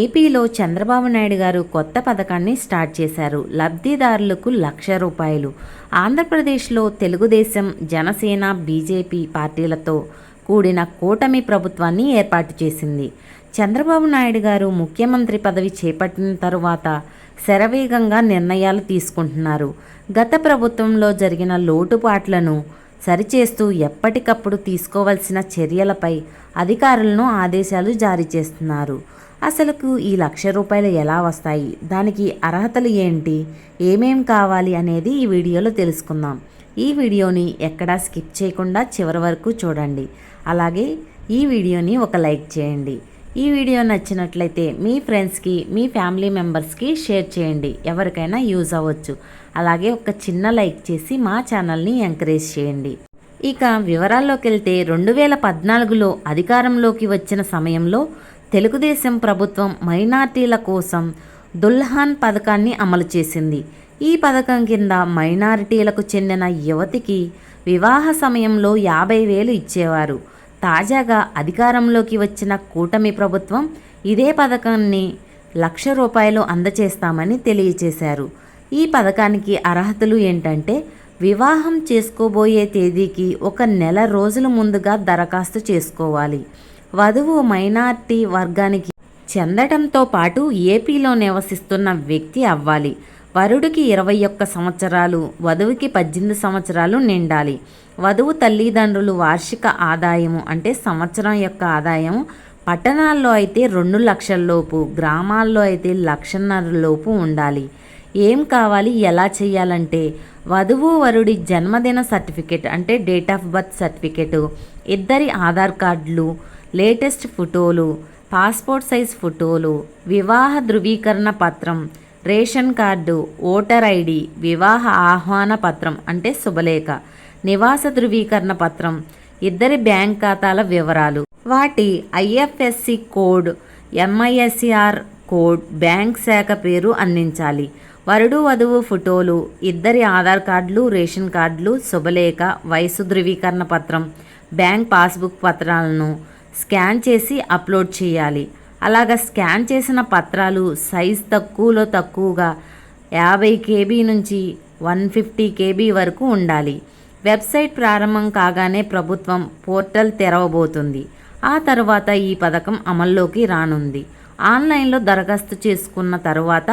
ఏపీలో చంద్రబాబు నాయుడు గారు కొత్త పథకాన్ని స్టార్ట్ చేశారు. లబ్ధిదారులకు లక్ష రూపాయలు. ఆంధ్రప్రదేశ్లో తెలుగుదేశం జనసేన బీజేపీ పార్టీలతో కూడిన కూటమి ప్రభుత్వాన్ని ఏర్పాటు చేసింది. చంద్రబాబు నాయుడు గారు ముఖ్యమంత్రి పదవి చేపట్టిన తరువాత శరవేగంగా నిర్ణయాలు తీసుకుంటున్నారు. గత ప్రభుత్వంలో జరిగిన లోటుపాట్లను సరిచేస్తూ ఎప్పటికప్పుడు తీసుకోవాల్సిన చర్యలపై అధికారులను ఆదేశాలు జారీ చేస్తున్నారు. అసలుకు ఈ లక్ష రూపాయలు ఎలా వస్తాయి? దానికి అర్హతలు ఏంటి? ఏమేం కావాలి అనేది ఈ వీడియోలో తెలుసుకుందాం. ఈ వీడియోని ఎక్కడా స్కిప్ చేయకుండా చివరి వరకు చూడండి. అలాగే ఈ వీడియోని ఒక లైక్ చేయండి. ఈ వీడియో నచ్చినట్లయితే మీ ఫ్రెండ్స్కి మీ ఫ్యామిలీ మెంబర్స్కి షేర్ చేయండి. ఎవరికైనా యూజ్ అవ్వచ్చు. అలాగే ఒక చిన్న లైక్ చేసి మా ఛానల్ని ఎంకరేజ్ చేయండి. ఇక వివరాల్లోకి వెళ్తే రెండు వేల పద్నాలుగులో అధికారంలోకి వచ్చిన సమయంలో తెలుగుదేశం ప్రభుత్వం మైనార్టీల కోసం దుల్హాన్ పథకాన్ని అమలు చేసింది. ఈ పథకం కింద మైనారిటీలకు చెందిన యువతికి వివాహ సమయంలో యాభై వేలు ఇచ్చేవారు. తాజాగా అధికారంలోకి వచ్చిన కూటమి ప్రభుత్వం ఇదే పథకాన్ని లక్ష రూపాయలు అందచేస్తామని తెలియచేశారు. ఈ పథకానికి అర్హతలు ఏంటంటే వివాహం చేసుకోబోయే తేదీకి ఒక నెల రోజుల ముందుగా దరఖాస్తు చేసుకోవాలి. వధువు మైనార్టీ వర్గానికి చెందటంతో పాటు ఏపీలో నివసిస్తున్న వ్యక్తి అవ్వాలి. వరుడికి ఇరవై ఒక్క సంవత్సరాలు వధువుకి పద్దెనిమిది సంవత్సరాలు నిండాలి. వధువు తల్లిదండ్రులు వార్షిక ఆదాయము అంటే సంవత్సరం యొక్క ఆదాయం పట్టణాల్లో అయితే రెండు లక్షల లోపు గ్రామాల్లో అయితే లక్షన్నర లోపు ఉండాలి. ఏం కావాలి ఎలా చేయాలంటే వధువు వరుడి జన్మదిన సర్టిఫికేట్ అంటే డేట్ ఆఫ్ బర్త్ సర్టిఫికేటు ఇద్దరి ఆధార్ కార్డులు లేటెస్ట్ ఫోటోలు పాస్పోర్ట్ సైజ్ ఫోటోలు వివాహ ధృవీకరణ పత్రం రేషన్ కార్డు ఓటర్ ఐడి వివాహ ఆహ్వాన పత్రం అంటే శుభలేఖ నివాస ధృవీకరణ పత్రం ఇద్దరి బ్యాంక్ ఖాతాల వివరాలు. వాటి IFSC code MICR code bank శాఖ పేరు అందించాలి. వరుడు వధువు ఫోటోలు ఇద్దరి ఆధార్ కార్డులు రేషన్ కార్డులు శుభలేఖ వయసు ధృవీకరణ పత్రం బ్యాంక్ పాస్బుక్ పత్రాలను స్కాన్ చేసి అప్లోడ్ చేయాలి. అలాగ స్కాన్ చేసిన పత్రాలు సైజ్ తక్కువలో తక్కువగా యాభై కేబీ నుంచి వన్ ఫిఫ్టీ కేబీ వరకు ఉండాలి. వెబ్సైట్ ప్రారంభం కాగానే ప్రభుత్వం పోర్టల్ తెరవబోతుంది. ఆ తర్వాత ఈ పథకం అమల్లోకి రానుంది. ఆన్లైన్లో దరఖాస్తు చేసుకున్న తర్వాత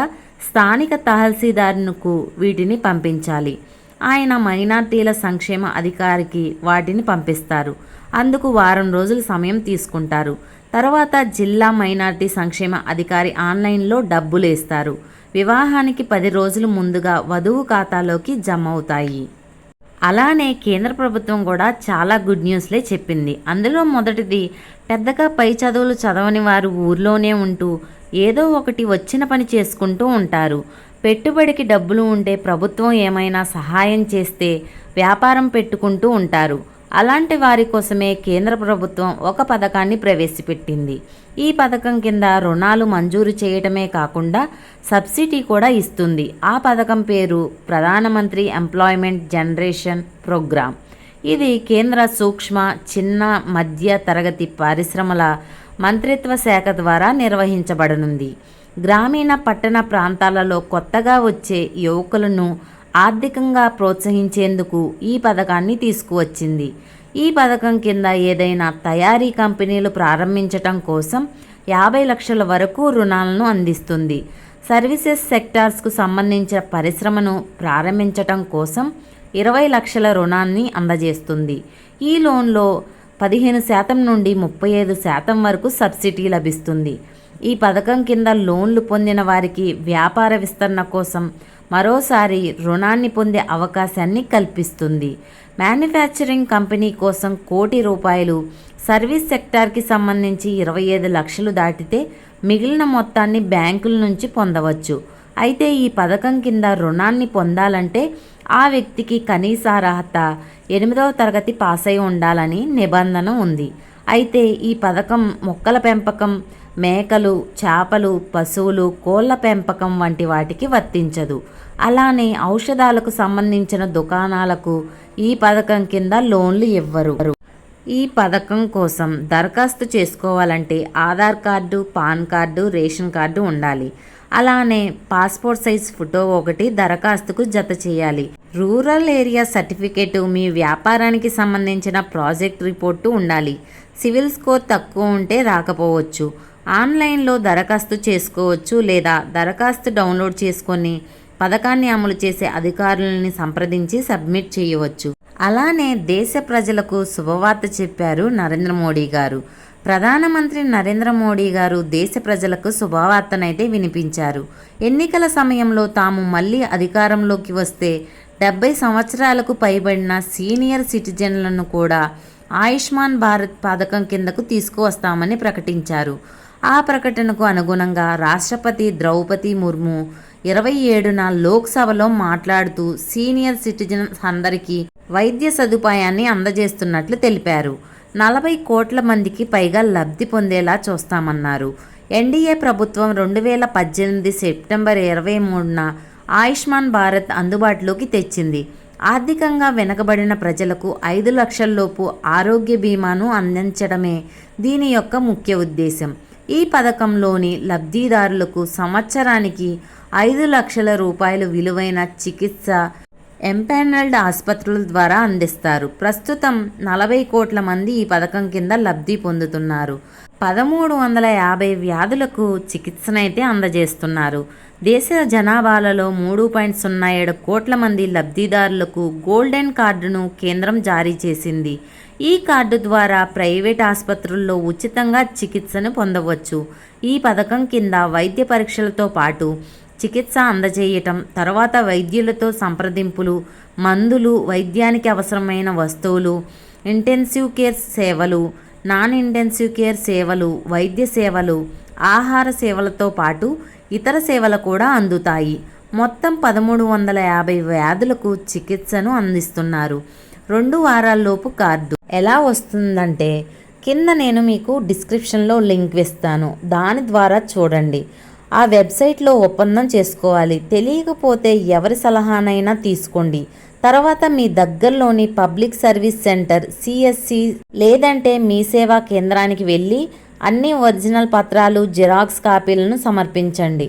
స్థానిక తహసీల్దారునికు వీటిని పంపించాలి. ఆయన మైనార్టీల సంక్షేమ అధికారికి వాటిని పంపిస్తారు. అందుకు వారం రోజులు సమయం తీసుకుంటారు. తర్వాత జిల్లా మైనార్టీ సంక్షేమ అధికారి ఆన్లైన్లో డబ్బులు వేస్తారు వివాహానికి పది రోజులు ముందుగా వధువు ఖాతాలోకి జమ అవుతాయి అలానే కేంద్ర ప్రభుత్వం కూడా చాలా గుడ్ న్యూస్లే చెప్పింది. అందులో మొదటిది పెద్దగా పై చదువులు చదవని వారు ఊర్లోనే ఉంటూ ఏదో ఒకటి వచ్చిన పని చేసుకుంటూ ఉంటారు. పెట్టుబడికి డబ్బులు ఉంటే ప్రభుత్వం ఏమైనా సహాయం చేస్తే వ్యాపారం పెట్టుకుంటూ ఉంటారు. అలాంటి వారి కోసమే కేంద్ర ప్రభుత్వం ఒక పథకాన్ని ప్రవేశపెట్టింది. ఈ పథకం కింద రుణాలు మంజూరు చేయటమే కాకుండా సబ్సిడీ కూడా ఇస్తుంది. ఆ పథకం పేరు ప్రధానమంత్రి ఎంప్లాయ్మెంట్ జనరేషన్ ప్రోగ్రామ్. ఇది కేంద్ర సూక్ష్మ చిన్న మధ్య తరగతి పరిశ్రమల మంత్రిత్వ శాఖ ద్వారా నిర్వహించబడనుంది. గ్రామీణ పట్టణ ప్రాంతాలలో కొత్తగా వచ్చే యువకులను ఆర్థికంగా ప్రోత్సహించేందుకు ఈ పథకాన్ని తీసుకువచ్చింది. ఈ పథకం కింద ఏదైనా తయారీ కంపెనీలు ప్రారంభించటం కోసం యాభై లక్షల వరకు రుణాలను అందిస్తుంది. సర్వీసెస్ సెక్టార్స్కు సంబంధించిన పరిశ్రమను ప్రారంభించటం కోసం ఇరవై లక్షల రుణాన్ని అందజేస్తుంది. ఈ లోన్లో పదిహేను శాతం నుండి ముప్పై ఐదు శాతం వరకు సబ్సిడీ లభిస్తుంది. ఈ పథకం కింద లోన్లు పొందిన వారికి వ్యాపార విస్తరణ కోసం మరోసారి రుణాన్ని పొందే అవకాశాన్ని కల్పిస్తుంది. మ్యానుఫ్యాక్చరింగ్ కంపెనీ కోసం కోటి రూపాయలు సర్వీస్ సెక్టార్కి సంబంధించి ఇరవై ఐదు లక్షలు దాటితే మిగిలిన మొత్తాన్ని బ్యాంకుల నుంచి పొందవచ్చు. అయితే ఈ పథకం కింద రుణాన్ని పొందాలంటే ఆ వ్యక్తికి కనీస అర్హత ఎనిమిదవ తరగతి పాస్ అయి ఉండాలని నిబంధన ఉంది. అయితే ఈ పథకం మొక్కల పెంపకం మేకలు చేపలు పశువులు కోళ్ళ పెంపకం వంటి వాటికి వర్తించదు. అలానే ఔషధాలకు సంబంధించిన దుకాణాలకు ఈ పథకం కింద లోన్లు ఇవ్వరు. ఈ పథకం కోసం దరఖాస్తు చేసుకోవాలంటే Aadhaar card PAN card ration card ఉండాలి. అలానే పాస్పోర్ట్ సైజ్ ఫోటో ఒకటి దరఖాస్తుకు జత చేయాలి. రూరల్ ఏరియా సర్టిఫికేట్ మీ వ్యాపారానికి సంబంధించిన ప్రాజెక్ట్ రిపోర్టు ఉండాలి. సివిల్ స్కోర్ తక్కువ ఉంటే రాకపోవచ్చు. ఆన్లైన్లో దరఖాస్తు చేసుకోవచ్చు లేదా దరఖాస్తు డౌన్లోడ్ చేసుకొని పథకాన్ని అమలు చేసే అధికారులని సంప్రదించి సబ్మిట్ చేయవచ్చు. అలానే దేశ ప్రజలకు శుభవార్త చెప్పారు నరేంద్ర మోడీ గారు. ప్రధానమంత్రి నరేంద్ర మోడీ గారు దేశ ప్రజలకు శుభవార్తనైతే వినిపించారు. ఎన్నికల సమయంలో తాము మళ్ళీ అధికారంలోకి వస్తే డెబ్బై సంవత్సరాలకు పైబడిన సీనియర్ సిటిజన్లను కూడా ఆయుష్మాన్ భారత్ పథకం కిందకు తీసుకువస్తామని ప్రకటించారు. ఆ ప్రకటనకు అనుగుణంగా రాష్ట్రపతి ద్రౌపది ముర్ము ఇరవై ఏడున లోక్సభలో మాట్లాడుతూ సీనియర్ సిటిజన్స్ అందరికీ వైద్య సదుపాయాన్ని అందజేస్తున్నట్లు తెలిపారు. నలభై కోట్ల మందికి పైగా లబ్ధి పొందేలా చూస్తామన్నారు. ఎన్డీఏ ప్రభుత్వం రెండు వేల పద్దెనిమిది సెప్టెంబర్ ఇరవై మూడున ఆయుష్మాన్ భారత్ అందుబాటులోకి తెచ్చింది. ఆర్థికంగా వెనకబడిన ప్రజలకు ఐదు లక్షల్లోపు ఆరోగ్య బీమాను అందించడమే దీని యొక్క ముఖ్య ఉద్దేశం. ఈ పథకంలోని లబ్ధిదారులకు సంవత్సరానికి ఐదు లక్షల రూపాయలు విలువైన చికిత్స ఎంపానల్డ్ ఆసుపత్రుల ద్వారా అందిస్తారు. ప్రస్తుతం నలభై కోట్ల మంది ఈ పథకం కింద లబ్ధి పొందుతున్నారు. పదమూడు వందల యాభై వ్యాధులకు చికిత్సనైతే అందజేస్తున్నారు. దేశ జనాభాలలో మూడు పాయింట్ సున్నా ఏడు కోట్ల మంది లబ్ధిదారులకు గోల్డెన్ కార్డును కేంద్రం జారీ చేసింది. ఈ కార్డు ద్వారా ప్రైవేట్ ఆసుపత్రుల్లో ఉచితంగా చికిత్సను పొందవచ్చు. ఈ పథకం కింద వైద్య పరీక్షలతో పాటు చికిత్స అందజేయటం తర్వాత వైద్యులతో సంప్రదింపులు మందులు వైద్యానికి అవసరమైన వస్తువులు ఇంటెన్సివ్ కేర్ సేవలు నాన్ ఇంటెన్సివ్ కేర్ సేవలు వైద్య సేవలు ఆహార సేవలతో పాటు ఇతర సేవలు కూడా అందుతాయి. మొత్తం పదమూడు వందల యాభై వ్యాధులకు చికిత్సను అందిస్తున్నారు. రెండు వారాల్లోపు కార్డు. ఎలా వస్తుందంటే కింద నేను మీకు డిస్క్రిప్షన్లో లింక్ ఇస్తాను దాని ద్వారా చూడండి. ఆ వెబ్సైట్లో ఒప్పందం చేసుకోవాలి. తెలియకపోతే ఎవరి సలహానైనా తీసుకోండి. తర్వాత మీ దగ్గరలోని పబ్లిక్ సర్వీస్ సెంటర్ సిఎస్సి లేదంటే మీ సేవా కేంద్రానికి వెళ్ళి అన్ని ఒరిజినల్ పత్రాలు జిరాక్స్ కాపీలను సమర్పించండి.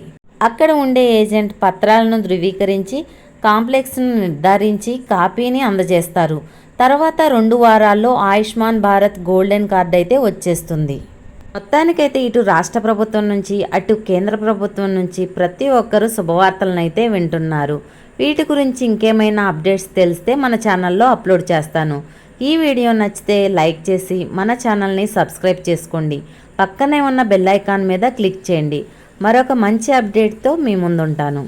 అక్కడ ఉండే ఏజెంట్ పత్రాలను ధృవీకరించి కాంప్లెక్స్ను నిర్ధారించి కాపీని అందజేస్తారు. తర్వాత రెండు వారాల్లో ఆయుష్మాన్ భారత్ గోల్డెన్ కార్డ్ అయితే వచ్చేస్తుంది. మొత్తానికైతే ఇటు రాష్ట్ర ప్రభుత్వం నుంచి అటు కేంద్ర ప్రభుత్వం నుంచి ప్రతి ఒక్కరూ శుభవార్తలనైతే వింటున్నారు. వీటి గురించి ఇంకేమైనా అప్డేట్స్ తెలిస్తే మన ఛానల్లో అప్లోడ్ చేస్తాను. ఈ వీడియో నచ్చితే లైక్ చేసి మన ఛానల్ని సబ్స్క్రైబ్ చేసుకోండి. పక్కనే ఉన్న బెల్ ఐకాన్ మీద క్లిక్ చేయండి. మరొక మంచి అప్డేట్తో మీ ముందుంటాను.